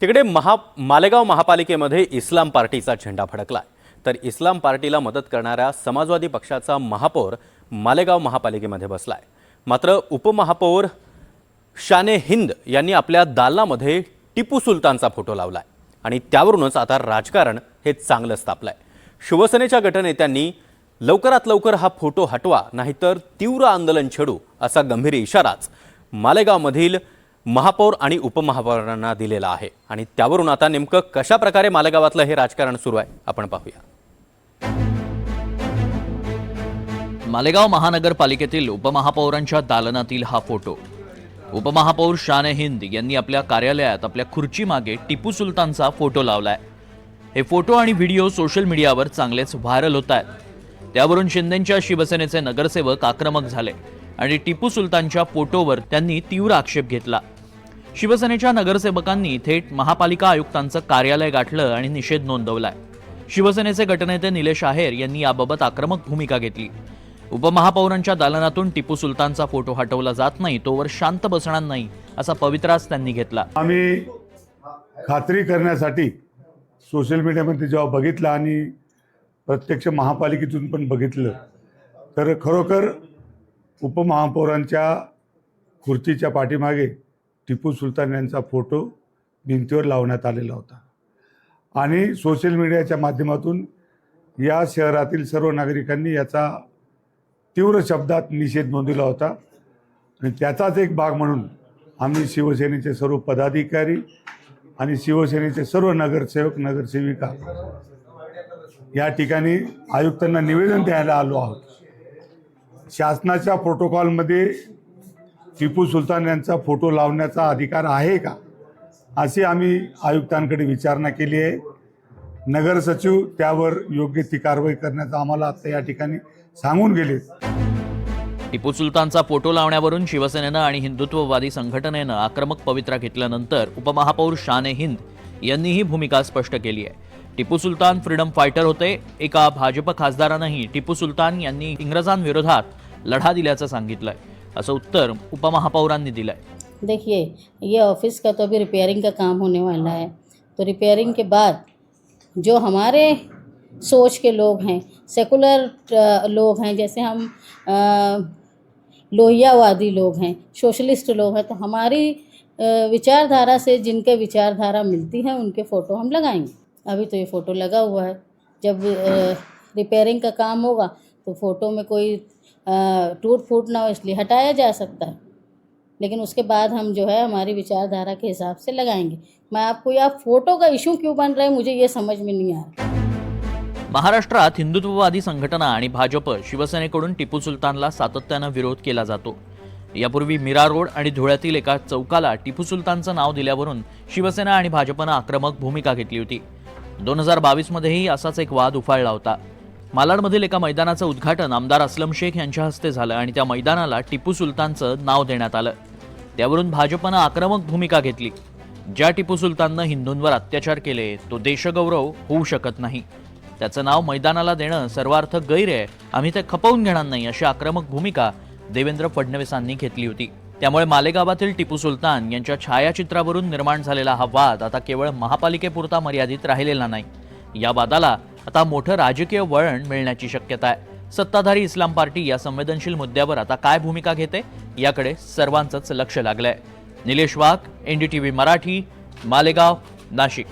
तिकडे महा मालेगाव महापालिकेमध्ये इस्लाम पार्टीचा झेंडा फडकलाय. तर इस्लाम पार्टीला मदत करणाऱ्या समाजवादी पक्षाचा महापौर मालेगाव महापालिकेमध्ये बसलाय. मात्र उपमहापौर शाने हिंद यांनी आपल्या दालनामध्ये टिपू सुलतानचा फोटो लावलाय. आणि त्यावरूनच आता राजकारण हे चांगलंच तापलंय शिवसेनेच्या गटनेत्यांनी लवकरात लवकर हा फोटो हटवा नाहीतर तीव्र आंदोलन छेडू असा गंभीर इशाराच मालेगावमधील महापौर आणि उपमहापौरांना दिलेला आहे. आणि त्यावरून आता नेमकं कशा प्रकारे मालेगावातलं हे राजकारण सुरू आहे आपण पाहूया. मालेगाव महानगरपालिकेतील उपमहापौरांच्या दालनातील हा फोटो. उपमहापौर शान हिंद यांनी आपल्या कार्यालयात आपल्या खुर्चीमागे टिपू सुलतानचा फोटो लावलाय. हे फोटो आणि व्हिडिओ सोशल मीडियावर चांगलेच व्हायरल होत आहेत त्यावरून शिंदेच्या शिवसेनेचे नगरसेवक आक्रमक झाले. आणि टिपू सुलतानच्या फोटोवर त्यांनी तीव्र आक्षेप घेतला. शिवसेनेच्या नगरसेवकांनी थेट महापालिका आयुक्तांचं कार्यालय गाठलं आणि निषेध नोंदवलाय. शिवसेनेचे गटनेते निलेश आहेर यांनी याबाबत आक्रमक भूमिका घेतली. उपमहापौरांच्या दालनातून टिपू सुलतानचा फोटो हटवला जात नाही तोवर शांत बसणार नाही असा पवित्राच त्यांनी घेतला. आम्ही खात्री करण्यासाठी सोशल मीडियामध्ये जेव्हा बघितलं आणि प्रत्यक्ष महापालिकेतून पण बघितलं तर खरोखर उपमहापौरांच्या खुर्चीच्या पाठीमागे टिपू सुलतान यांचा फोटो भिंतीवर लावण्यात आलेला होता. आणि सोशल मीडियाच्या माध्यमातून या शहरातील सर्व नागरिकांनी याचा तीव्र शब्दात निषेध नोंदवला होता. आणि त्याचाच एक भाग म्हणून आम्ही शिवसेनेचे सर्व पदाधिकारी आणि शिवसेनेचे सर्व नगरसेवक नगरसेविका या ठिकाणी आयुक्तांना निवेदन द्यायला आलो आहोत. शासनाच्या प्रोटोकॉलमध्ये टिपू सुलतान यांचा फोटो लावण्याचा अधिकार आहे का? अशी आम्ही आयुक्तांकडे विचारणा केली आहे. नगर सचिव त्यावर योग्य ती कारवाई करण्याचा आम्हाला आता या ठिकाणी सांगून गेले. टिपू सुलतानचा फोटो लावण्यावरून शिवसेनेनं आणि हिंदुत्ववादी संघटनेनं आक्रमक पवित्रा घेतल्यानंतर उपमहापौर शाने हिंद यांनी ही भूमिका स्पष्ट केली आहे. टिपू सुलतान फ्रीडम फायटर होते. एका भाजप खासदारानंही टिपू सुलतान यांनी इंग्रजांविरोधात लढा दिल्याचं सांगितलंय. असं उत्तर उपमहापौरांनी दिलंय. देखिए ये ऑफिस का तो अभी रिपेयरिंग का काम होने वाला है। तो रिपेयरिंग के बाद जो हमारे सोच के लोग हैं सेकुलर लोग हैं जैसे हम लोहियावादी लोग हैं सोशलिस्ट लोग हैं तो हमारी विचारधारा से जिनके विचारधारा मिलती है उनके फ़ोटो हम लगाएंगे। अभी तो ये फ़ोटो लगा हुआ है। जब रिपेयरिंग का काम होगा तो फ़ोटो में कोई टूट फूट ना हो इसलिए हटाया जा सकता है। लेकिन उसके बाद हम जो है हमारी विचारधारा के हिसाब से लगाएंगे। मैं आपको या फ़ोटो का इशू क्यों बन रहा है मुझे ये समझ में नहीं आ रहा। महाराष्ट्रात हिंदुत्ववादी संघटना आणि भाजप शिवसेनेकडून टिपू सुलतानला सातत्यानं विरोध केला जातो. यापूर्वी मीरा रोड आणि धुळ्यातील एका चौकाला टिपू सुलतानचं नाव दिल्यावरून शिवसेना आणि भाजपनं आक्रमक भूमिका घेतली होती. दोन हजार बावीसमध्येही असाच एक वाद उफाळला होता. मालाडमधील एका मैदानाचं उद्घाटन आमदार असलम शेख यांच्या हस्ते झालं आणि त्या मैदानाला टिपू सुलतानचं नाव देण्यात आलं. त्यावरून भाजपनं आक्रमक भूमिका घेतली. ज्या टिपू सुलताननं हिंदूंवर अत्याचार केले तो देशगौरव होऊ शकत नाही. त्याचं नाव मैदानाला देणं सर्वार्थ गैर आहे. आम्ही ते खपवून घेणार नाही अशी आक्रमक भूमिका देवेंद्र फडणवीसांनी घेतली होती. त्यामुळे मालेगावातील टिपू सुलतान यांच्या छायाचित्रावरून निर्माण झालेला हा वाद आता केवळ महापालिकेपुरता मर्यादित राहिलेला नाही. या वादाला आता मोठं राजकीय वळण मिळण्याची शक्यता आहे. सत्ताधारी इस्लाम पार्टी या संवेदनशील मुद्द्यावर आता काय भूमिका घेते याकडे सर्वांचंच लक्ष लागलंय. निलेश वाघ एनडीटीव्ही मराठी मालेगाव नाशिक.